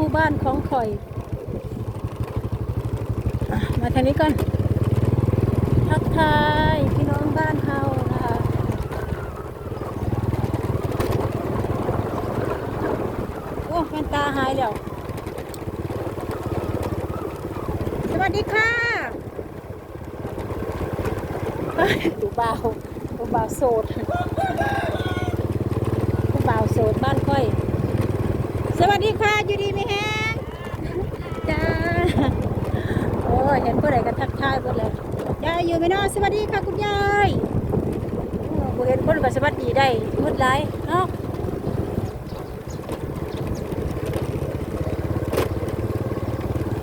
มู่บ้านของข่อย มาทางนี้ก่อนทักทายพี่น้องบ้านเฮานะคะโอ้แว่นตาหายแล้ว สวัสดีค่ะตูบ่าวตูบ่าโสดตูบ่าโสดบ้านค่อย สวัสดีค่ะอยู่ดีไหมแฮงจ้าโอ้ยเห็นผู้ใดก็ทักทายหมดเลยยายอยู่ไหมเนาะสวัสดีค่ะคุณยายโอ้บ่เห็นคนก็สวัสดีได้มืดไรเนาะ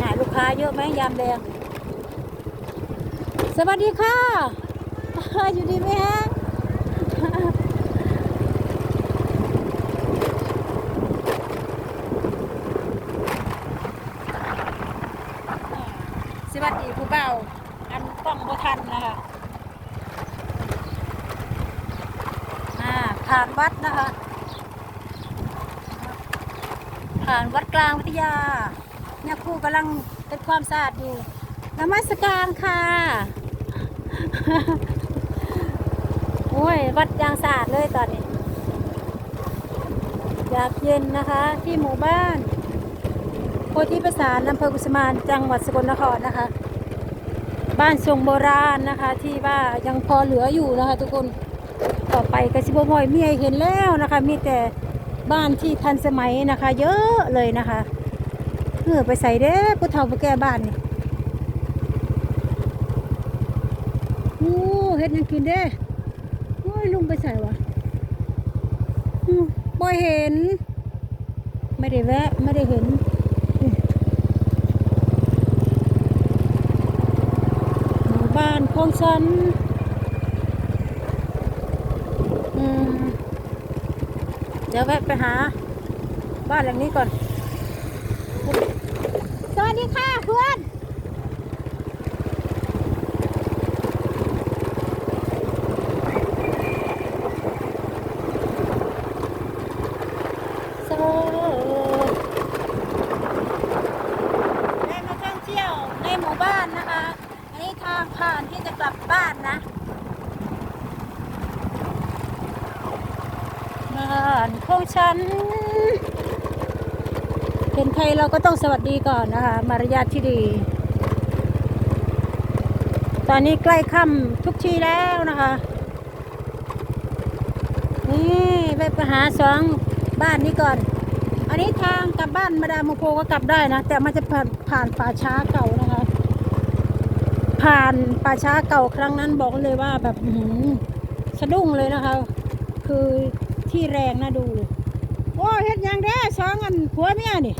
หาลูกค้าเยอะไหมยามแดงสวัสดีค่ะอยู่ดีไหมฮะ สวัสดีผู้เบาอันกล้องบ่ทันนะคะอ่า ผ่านวัดนะคะ ผ่านวัดกลางวิทยาเนี่ยครูกำลังเป็นความสะอาดอยู่นมัสการค่ะ โอ้ย วัดยางสะอาดเลยตอนนี้ อยากเย็นนะคะที่หมู่บ้านโพธิประสานอำเภอกุสมานจังหวัดสกลนครนะคะ บ้านทรงโบราณนะคะ ที่ว่ายังพอเหลืออยู่นะคะ ทุกคน ต่อไปกสิบมอยมีให้เห็นแล้วนะคะ มีแต่บ้านที่ทันสมัยนะคะ เยอะเลยนะคะเพื่อไปใส่เด้อผู้เฒ่าผู้แก่บ้านนี่โอ้เฮ็ดยังกินเด้โอ้ยลุงไปใส่วะบ่เห็น ไม่ได้แวะ ไม่ได้เห็นบ้านของฉันอืม เดี๋ยวแวะไปหา บ้านหลังนี้ก่อน สวัสดีค่ะเพื่อน สวัสดีได้มาท่องเที่ยวในหมู่บ้านนะคะ อันนี้ทางผ่านที่จะกลับบ้านนะานของฉัน เห็นใครเราก็ต้องสวัสดีก่อนนะคะ มารยาทที่ดี ตอนนี้ใกล้ค่ำทุกทีแล้วนะคะ นี่ไปไปหาสองบ้านนี้ก่อน อันนี้ทางกลับบ้านมาดามโมโพก็กลับได้นะ แต่มันจะผ่านผ่านป่าช้าเก่านะคะ ผ่านป่าช้าเก่าครั้งนั้นบอกเลยว่าแบบสะดุ้งเลยนะคะ คือ ที่แรงนะดูเลยโอ้เฮ็ดยังเด้สองอันผัวเมียนี่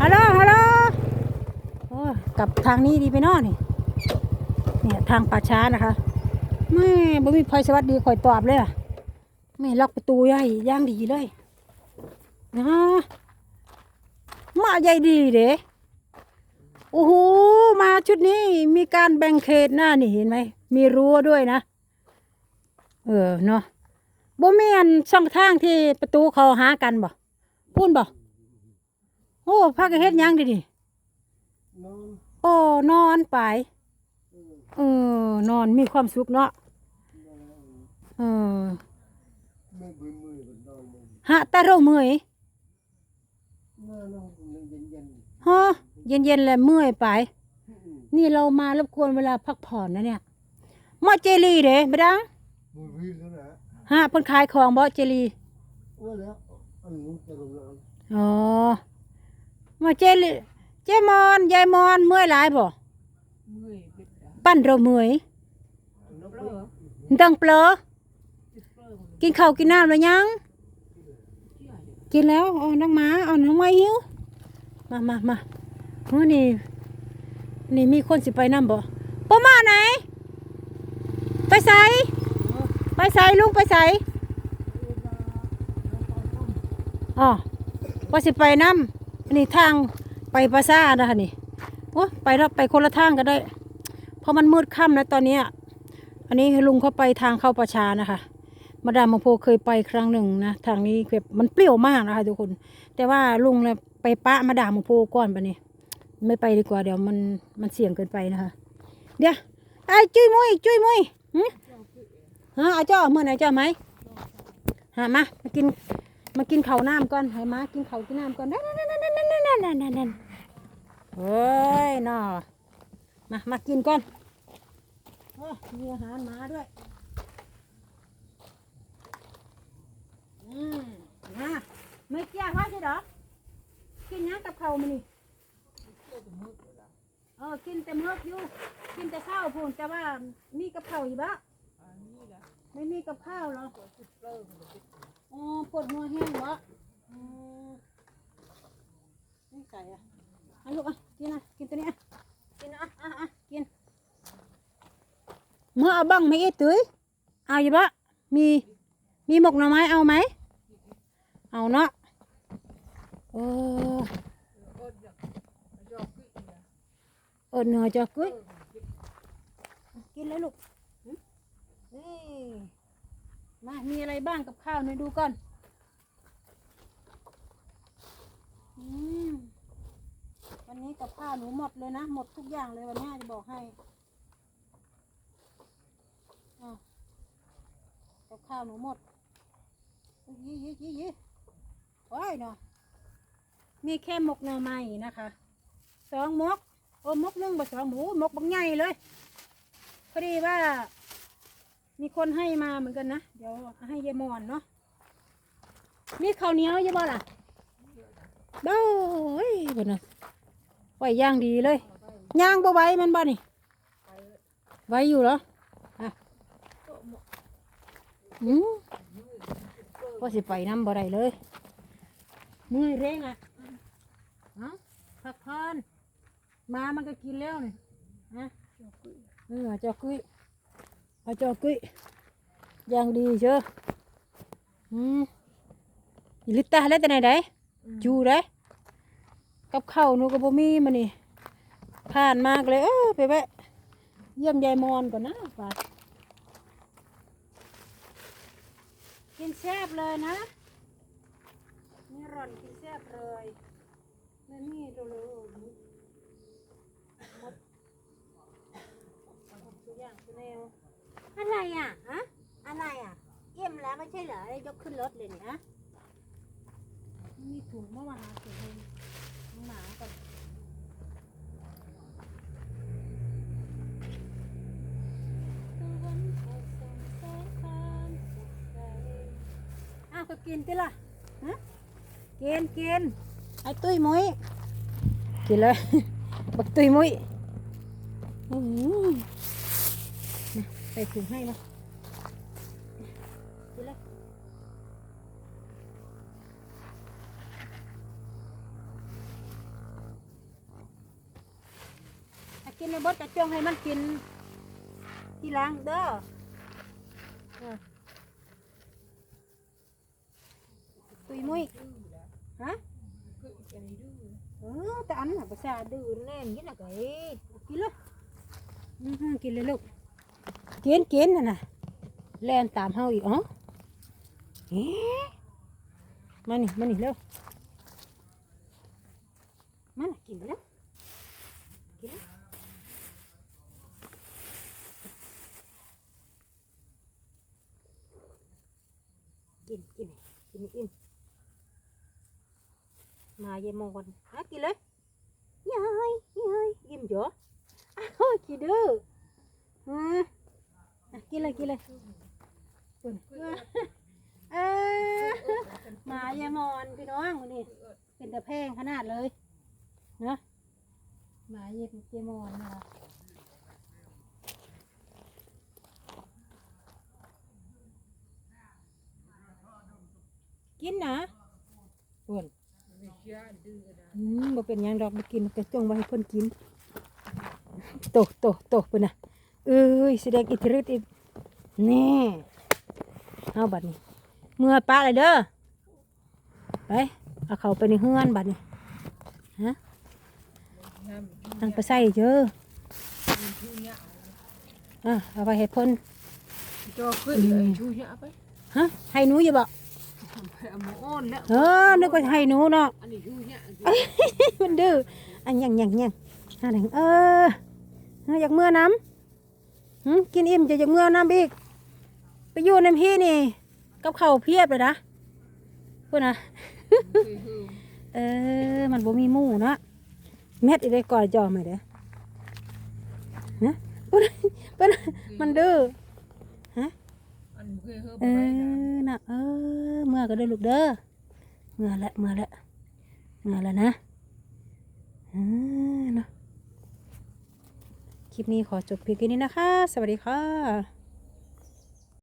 ฮัลโหลฮัลโหลโอ้กลับทางนี้ดีไปนอนี่เนี่ยทางป่าช้านะคะไม่บ่มีพลอยสวัสดีคอยตอบเลยอะไม่ล็อกประตูย่ายย่างดีเลยนะมาใหญ่ดีเด้โอ้โหมาชุดนี้มีการแบ่งเขตหน้านี่เห็นไหมมีรั้วด้วยนะ เออเนาะ บ่มีอันช่องทางที่ประตูเขาหากันบ่พูนบ่โอ้พากันเฮ็ดหยังดิดิโอ้นอนไปเออนอนมีความสุขเนาะเออฮะแต่เราเมื่อยฮะเย็นเย็นๆแล้วเมื่อยไป นี่เรามารบกวนเวลาพักผ่อนนะเนี่ยมาเจลีเด้ไม่ได้ มือพี่แล้วนะ ฮะเพิ่นขายของบ่เจลีว่าแล้วอันนี้จะลงน้อ๋อมาเจลีเจมอนยายมอนเมื่อยหลายบ่ปั้นเราเมื่อยำน้ำเปลือกต้งเปลอกินข้าวกินน้ำแล้วยังกินแล้วเอาน้องหมาเอาน้องไม้หิวมามามาเฮ้ยนี่นี่มีคนสิไปนำบ่ป้มาไหน ไปใส่ ไปใส่ลุงไปใส่อ๋อว่าสิไปน้ำอันนี้ทางไปปราสานะคะนี่โอ้ไปแล้วไปคนละทางก็ได้ เพราะมันมืดค่ำแล้วตอนนี้ อันนี้ลุงเขาไปทางเข้าประชานะคะ มาดามมโพเคยไปครั้งหนึ่งนะ ทางนี้แบบมันเปรี้ยวมากนะคะทุกคน แต่ว่าลุงเนี่ยไปปะมาดาหมูโพก่อนปะนี่ไม่ไปดีกว่าเดี๋ยวมันมันเสี่ยงเกินไปนะคะ เดี๋ยวไอ้จุ้ยมุ้ยจุ้ยมุ้ยหึ ฮะเอาเจ้าเมื่อไหร่เจ้าไหมหามามากินมากินข้าวน้ำก่อนให้มากินข้าวกินน้ำก่อนนั่นนั่นนั่นนั่นนั่นนั่นนั่นนั่นเฮ้ยน่อมามากินก่อนโอ้มีอาหารหมาด้วยอืมนะไม่เกี่ยงว่าใช่หรอกินหยังกับเข้ามันนี่เออกินแต่เมื้ออยู่กินแต่ข้าวพูนแต่ว่ามีกับเข้าอยู่บะ ไม่มีกับข้าวเหรออ๋อปวดหัวแห้งเหรออืมนี่ไก่อะเอาลูกอะกินอะกินตัวนี้อะกินอะอะอะกินเมื่อเอาบังไม่เอ็ดตุ้ยเอาอยู่บะมีมีหมกหน่อไม้เอาไหมเอาเนาะเออเออเนื้อจะกุ้ยกินเลยลูก มา มีอะไรบ้างกับข้าวหน่อยดูก่อน อืม วันนี้กับข้าวหนูหมดเลยนะ หมดทุกอย่างเลยวันนี้จะบอกให้อ้าวกับข้าวหนูหมดยี่ยี่ยี่ยี่โอ้ยเนาะมีแค่หมกหน่อไม้นะคะสองหมก โอ้มกนึ่งบะสองหมูมกบางใหญ่เลย พอดีว่า มีคนให้มาเหมือนกันนะ เดี๋ยวให้ยายมอนเนาะ มีข้าวเหนียวอยังบ่ล่ะเด้อยเพิ่นน่ะไหวย่างดีเลย ย่างบ่ไหวมันบ่นี่ไหวอยู่เหรออะอืมพอสิไปน้ำบ่ได้เลยเมื่อยเร่งอะเอ้าพักผ่อนมามันก็กินแล้วนี่ฮะเออเจ้ากุ้ย เอาเจ้ากุ้ยอย่างดีเชียวอืมอีลิตตาเล่นแต่ไหนได้จูได้กับข้าวหนูก็บ่มีมานี่ผ่านมากเลยเออไปแวะเยี่ยมยายมอนก่อนนะไปกินแซ่บเลยนะนี่ร่อนกินแซ่บเลยนี่นี่ดูเลย ตัวอย่างตัวแนว อะไรอะฮะอะไรอะเยี่ยมแล้วไม่ใช่เหรอยกขึ้นรถเลยเนี่ยฮะมีถุงเมื่อวานหาถุงหน้องหมาก่อนอ้าวก็กินติล่ะฮะกินกินไอ้ตุ้ยมุ้ยกินเลย บักตุ้ยมุ้ยอือ ใส่ถุงให้นะกินเลยกินในบดจะจ้องให้มันกิน ทีหลังเด้อตุยมุ้ยฮะเออแต่อันน่ะภาษาดื้อแน่นอยี่น่ะก็เอ้ยกินเลยอือหือกินเลยลูก เกณฑ์เกณฑ์น่ะนะแล่นตามเฮาอีกอ๋อเอ๊ะมานี่มานี่เร็วมาน่ะกินแล้วกินแล้วกินกินกินให้อิ่มาเยายมองก่อนหากินเลยยายยายอิ่มจ้ะอ้าวขี้ดื้อฮะ กินเลยกินเลยปุ่นเออหมายายมอนพี่น้องวันนี้เป็นตะแพงขนาดเลยเนะหมายายยายมอนนะคะกินนะปุ่นอืมบ่เป็นยังดอกบ่กินก็จงไว้ให้เพิ่นกินโตโตโตปุ่นน่ะ เอ้ยแสดงอิทธิฤทธิ์อีกแน่เอาบัดนี้ เมื่อป้าเลยเด้อไปเอาเขาไปในเฮือนบัดนี้ฮะตั้งไปใส่เจออะเอาไปให้เพ่น cho quỵ lại chui nhã với ฮะให้หนูอย่าบอก phải ấm ôn đó เออนึกว่าให้หนูเนาะ anh ấy chui nhã เอ้ยมันดื้ออันยังยังยังอันยังเออเอออยากเมื่อน้ำหึ กินอิ่มจะอยากเมื่อน้ำอีก ไปอยู่ในพี่นี่ กับเขาเพียบเลยนะพูดนะ เออ มันบ่มีหมู่เนาะเม็ดอีได้ก่อยจอมาเด้อฮะพูดนะพูดนะมันดื้ออันเคยเฮอเอบ่ได้นะอน่ะเออ เมื่อก็ได้อลูกเด้อ เมื่อละ เมื่อละ เมื่อละนะเออเนาะ คลิปนี้ขอจบเพียงแค่นี้นะคะ สวัสดีค่ะ